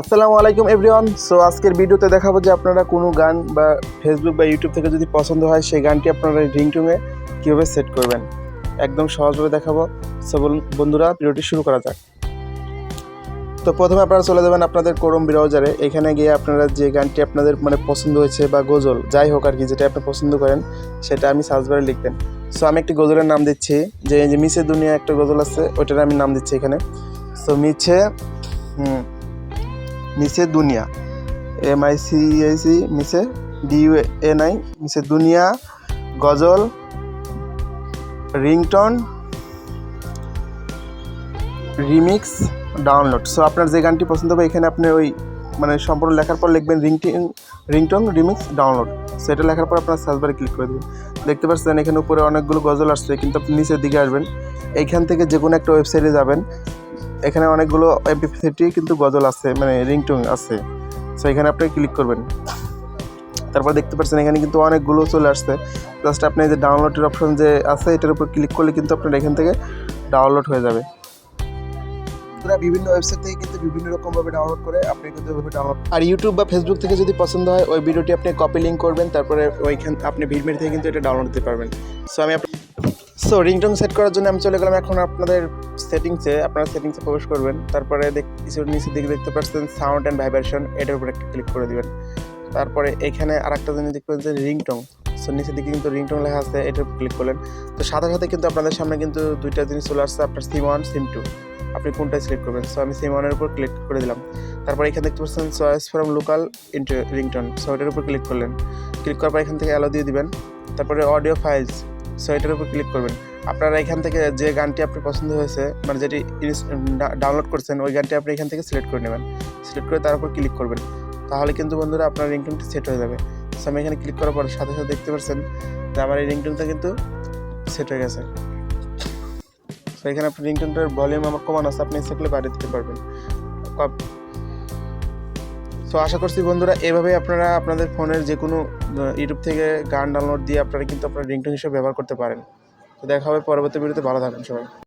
আসসালামু আলাইকুম everyone. So আজকের ভিডিওতে দেখাবো যে আপনারা কোনো গান বা ফেসবুক বা ইউটিউব থেকে যদি পছন্দ হয়, সেই গানটি আপনারা রিংটুনে কীভাবে সেট করবেন? একদম সহজভাবে দেখাবো। সো বন্ধুরা, ভিডিওটি শুরু করা যাক। তো প্রথমে আপনারা চলে যাবেন আপনাদের করম ব্রাউজারে এখানে গিয়ে আপনারা যে গানটি আপনাদের মানে পছন্দ হয়েছে বা গজল, যাই হোক আর কি যেটা আপনি পছন্দ করেন, সেটা আমি সার্চ বারে লিখবেন। সো আমি একটি গজলের নাম দিচ্ছি, যে যে মিছে দুনিয়া একটা গজল আছে, ওইটার আমি নাম দিচ্ছি এখানে। সো মিছে, হুম মিসে দুনিয়া, M I C I C, মিসে D U N I মিসে দুনিয়া, গজল, রিংটন, রিমিক্স, ডাউনলোড। সো আপনার যে গানটি পছন্দ হবে, এখানে আপনি ওই মানে সম্পূর্ণ লেখার পর লিখবেন রিংটিন রিংটন, রিমিক্স, ডাউনলোড। সেটা লেখার পর আপনার সার্চ বারে ক্লিক করে দেবেন। দেখতে পাচ্ছেন এখানে উপরে অনেকগুলো গজল আসছে, কিন্তু আপনি নিচের দিকে আসবেন। এইখান থেকে যে কোনো একটা ওয়েবসাইটে যাবেন। এখানে অনেকগুলো এমপি থ্রি কিন্তু গজল আছে মানে রিংটং আছে। সো এখানে আপনি ক্লিক করবেন। তারপর দেখতে পাচ্ছেন এখানে কিন্তু অনেকগুলো চলে আসছে। জাস্ট আপনি যে ডাউনলোডের অপশন যে আছে এটার উপর ক্লিক করলে কিন্তু আপনার এখান থেকে ডাউনলোড হয়ে যাবে। আপনারা বিভিন্ন ওয়েবসাইট থেকে কিন্তু বিভিন্ন রকমভাবে ডাউনলোড করে আপনি কিন্তু ওইভাবে ডাউনলোড আর ইউটিউব বা ফেসবুক থেকে যদি পছন্দ হয় ওই ভিডিওটি আপনি কপি লিঙ্ক করবেন তারপরে ওইখান আপনি ভিড়মের থেকে কিন্তু এটা ডাউনলোড দিতে পারবেন। সো আমি সো রিংটং সেট করার জন্য আমি চলে গেলাম এখন আপনাদের সেটিংসে আপনারা সেটিংসে প্রবেশ করবেন। তারপরে কিছু নিচের দিকে দেখতে পাচ্ছেন সাউন্ড অ্যান্ড ভাইব্রেশন এটার উপর একটা ক্লিক করে দেবেন। তারপরে এখানে আর একটা জিনিস দেখতে পাচ্ছেন রিংটং সো নিচের দিকে কিন্তু রিংটং লেখা আছে, এটার উপর ক্লিক করলেন। তো, সাথে সাথে কিন্তু আপনাদের সামনে কিন্তু দুইটা জিনিস চলে আসছে, আপনার সিম ওয়ান সিম টু আপনি কোনটা সিলেক্ট করবেন? সো আমি সিম ওয়ানের উপর ক্লিক করে দিলাম। তারপর এখানে দেখতে পাচ্ছেন choice from local into ringtone so এটার উপর ক্লিক করলেন। ক্লিক করার পর এখান থেকে অ্যালো দিয়ে দিবেন। তারপরে অডিও ফাইলস সো এটার উপর ক্লিক করবেন। আপনারা এখান থেকে যে গানটি আপনার পছন্দ হয়েছে মানে যেটি ডাউনলোড করছেন, ওই গানটি আপনি এখান থেকে সিলেক্ট করে নেবেন। সিলেক্ট করে তার উপর ক্লিক করবেন। তাহলে কিন্তু বন্ধুরা আপনার রিংটনটি সেট হয়ে যাবে। সো আমি এখানে ক্লিক করার পর সাথে সাথে দেখতে পাচ্ছেন যে আমার এই রিংটনটা কিন্তু সেট হয়ে গেছে। সো এখানে আপনার রিংটনটার ভলিউম আমার কমানো আছে, আপনি সেগুলো বাড়িয়ে দিতে পারবেন। সো আশা করছি বন্ধুরা, এভাবেই আপনারা আপনাদের ফোনের যে কোনো ইউটিউব থেকে গান ডাউনলোড দিয়ে আপনারা কিন্তু আপনার রিংটোন হিসেবে ব্যবহার করতে পারেন। তো দেখা হবে পরবর্তী ভিডিওতে, ভালো থাকেন সবাই।